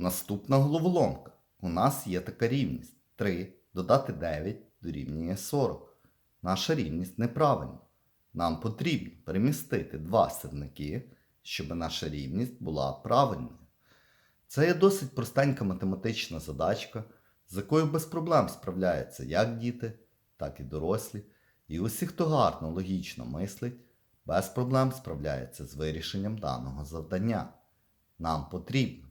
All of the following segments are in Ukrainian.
Наступна головоломка. У нас є така рівність. 3 додати 9 дорівнює 40. Наша рівність неправильна. Нам потрібно перемістити два сірники, щоб наша рівність була правильною. Це є досить простенька математична задачка, з якою без проблем справляються як діти, так і дорослі. І усі, хто гарно логічно мислить, без проблем справляється з вирішенням даного завдання. Нам потрібно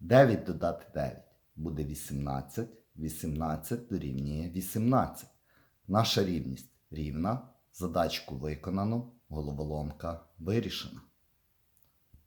9 додати 9 буде 18, 18 дорівнює 18. Наша рівність рівна, задачку виконано, головоломка вирішена.